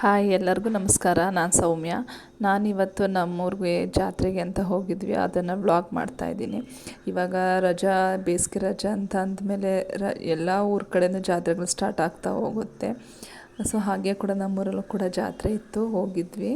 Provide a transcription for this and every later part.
Hi, ಎಲ್ಲರಿಗೂ ನಮಸ್ಕಾರ. ನಾನು ಸೌಮ್ಯ. ನಾನಿವತ್ತು ನಮ್ಮೂರಿಗೆ ಜಾತ್ರೆಗೆ ಅಂತ ಹೋಗಿದ್ವಿ. ಅದನ್ನು ವ್ಲಾಗ್ ಮಾಡ್ತಾಯಿದ್ದೀನಿ ಇವಾಗ ರಜಾ, ಬೇಸಿಗೆ ರಜಾ ಅಂತ ಅಂದಮೇಲೆ ರ, ಎಲ್ಲ ಊರ ಕಡೆಯೂ ಜಾತ್ರೆಗಳು ಸ್ಟಾರ್ಟ್ ಆಗ್ತಾ ಹೋಗುತ್ತೆ. ಸೊ ಹಾಗೆ ಕೂಡ ನಮ್ಮೂರಲ್ಲೂ ಕೂಡ ಜಾತ್ರೆ ಇತ್ತು. ಹೋಗಿದ್ವಿ.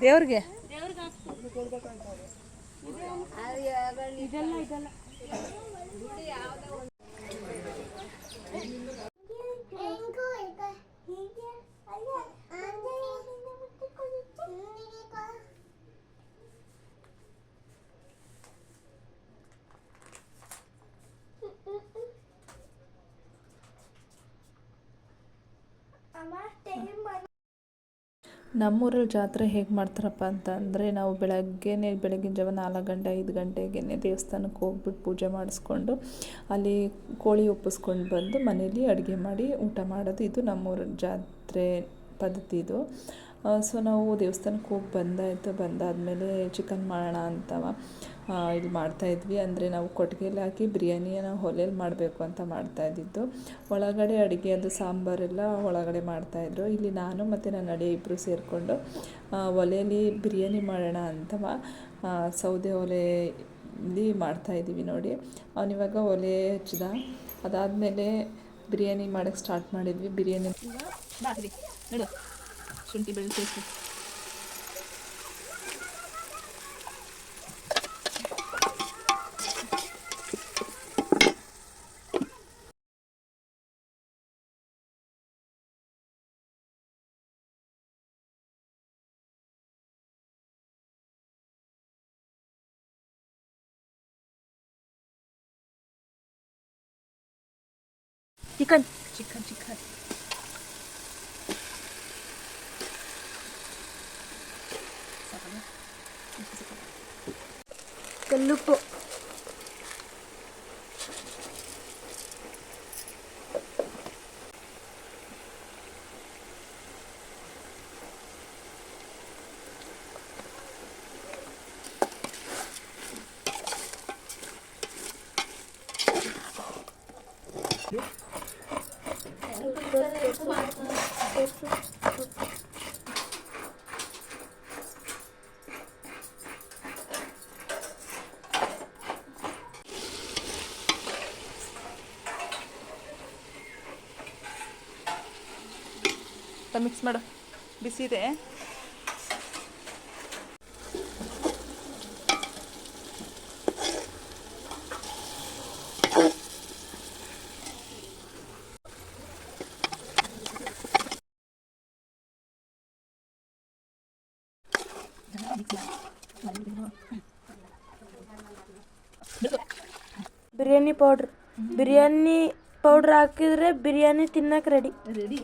ದೇವ್ರಿಗೆ? ಹೆಂಗೋ ನಮ್ಮೂರಲ್ಲಿ ಜಾತ್ರೆ ಹೇಗೆ ಮಾಡ್ತಾರಪ್ಪ ಅಂತ ಅಂದರೆ ನಾವು ಬೆಳಗ್ಗೆನೇ ಬೆಳಗಿನ ಜಾವ ನಾಲ್ಕು ಗಂಟೆ, ಐದು ಗಂಟೆಗೆ ದೇವಸ್ಥಾನಕ್ಕೆ ಹೋಗ್ಬಿಟ್ಟು ಪೂಜೆ ಮಾಡಿಸ್ಕೊಂಡು ಅಲ್ಲಿ ಕೋಳಿ ಒಪ್ಪಿಸ್ಕೊಂಡು ಬಂದು ಮನೇಲಿ ಅಡುಗೆ ಮಾಡಿ ಊಟ ಮಾಡೋದು. ಇದು ನಮ್ಮೂರ ಜಾತ್ರೆ ಪದ್ಧತಿ ಇದು. ಸೊ ನಾವು ದೇವಸ್ಥಾನಕ್ಕೆ ಹೋಗಿ ಬಂದಾಯಿತು. ಬಂದಾದಮೇಲೆ ಚಿಕನ್ ಮಾಡೋಣ ಅಂತವ. ಇಲ್ಲಿ ಮಾಡ್ತಾಯಿದ್ವಿ ಅಂದರೆ ನಾವು ಕೊಟ್ಟಿಗೆಯಲ್ಲಿ ಹಾಕಿ ಬಿರಿಯಾನಿಯನ್ನು ಒಲೆಯಲ್ಲಿ ಮಾಡಬೇಕು ಅಂತ ಮಾಡ್ತಾಯಿದ್ದಿದ್ದು ಒಳಗಡೆ ಅಡುಗೆ ಅದು ಸಾಂಬಾರೆಲ್ಲ ಒಳಗಡೆ ಮಾಡ್ತಾಯಿದ್ರು ಇಲ್ಲಿ ನಾನು ಮತ್ತು ನನ್ನ ಅಡಿ ಇಬ್ಬರು ಸೇರಿಕೊಂಡು ಒಲೆಯಲ್ಲಿ ಬಿರಿಯಾನಿ ಮಾಡೋಣ ಅಂತ ಸೌದೆ ಒಲೆಯಲ್ಲಿ ಮಾಡ್ತಾಯಿದ್ದೀವಿ ನೋಡಿ. ಅವನಿವಾಗ ಒಲೆ ಹಚ್ಚಿದ. ಅದಾದಮೇಲೆ ಬಿರಿಯಾನಿ ಮಾಡೋಕ್ಕೆ ಸ್ಟಾರ್ಟ್ ಮಾಡಿದ್ವಿ. ಬಿರಿಯಾನಿ ಶುಂಠಿ ನೋಡು chicken. Chicken chicken. Kelupuk mix ಮಾಡು. ಬಿಸಿ ಇದೆ. ಬಿರಿಯಾನಿ ಪೌಡ್ರ್. ಬಿರಿಯಾನಿ ಪೌಡ್ರ್ ಹಾಕಿದ್ರೆ ಬಿರಿಯಾನಿ ತಿನ್ನಕ್ಕೆ ರೆಡಿ ರೆಡಿ